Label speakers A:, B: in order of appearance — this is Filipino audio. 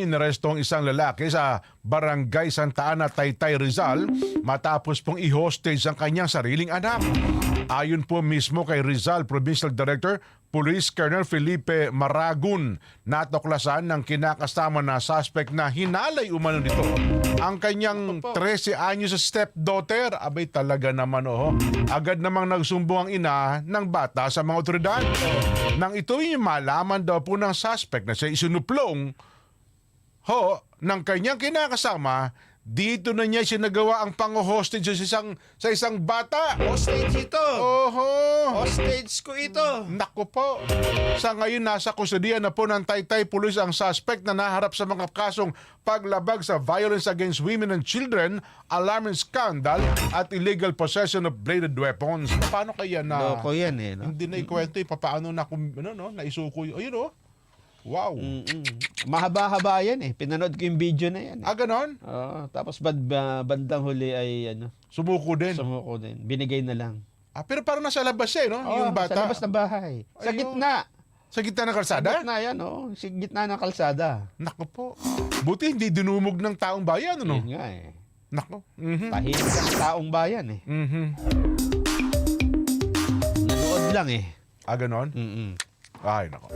A: Inaresto ang isang lalaki sa Barangay Santa Ana, Taytay, Rizal matapos pong i-hostage ang kanyang sariling anak. Ayon po mismo kay Rizal Provincial Director, Police Colonel Felipe Maragun, natuklasan ng kinakasama na suspect na hinalay umano nito ang kanyang 13 anyos sa stepdaughter. Abay talaga naman oh. Agad namang nagsumbong ang ina ng bata sa mga otoridad. Nang ito'y malaman daw po ng suspect na siya isinuplong ho, ng kanyang kinakasama, dito na niya sinagawa ang pang-hostage sa isang, sa isang bata.
B: Hostage ito!
A: Oho!
B: Hostage ko ito!
A: Nako po. Sa ngayon, nasa kusodiya na po ng Taytay Police ang suspect na naharap sa mga kasong paglabag sa violence against women and children, alarming scandal, at illegal possession of bladed weapons. Paano kaya na...
B: Loko yan eh, no?
A: Hindi na ikwento eh, paano na, kung, ano, no, naisuko yun. Ayun oh. Wow.
B: Mm-mm. Mahaba-haba yan eh. Pinanood ko yung video na yan. Eh.
A: Ah, ganon?
B: Oo, tapos bad, ba- bandang huli ay ano,
A: Sumuko din.
B: sumuko din. Binigay na lang.
A: Ah, pero parang nasa labas eh, no?
B: Oo,
A: yung bata.
B: Sa labas ng bahay. Sa
A: Ayun.
B: gitna.
A: Sa gitna ng
B: Sa
A: kalsada?
B: gitna yan, oh. Sa gitna ng kalsada.
A: Nako po. Buti hindi dinumog ng taong bayan, ano?
B: Yun nga eh.
A: Nako. Mhm.
B: Tahimik ang taong bayan eh.
A: Mhm.
B: Nanood lang eh.
A: Ah, ganon?
B: Mm-mm.
A: Ay, nako.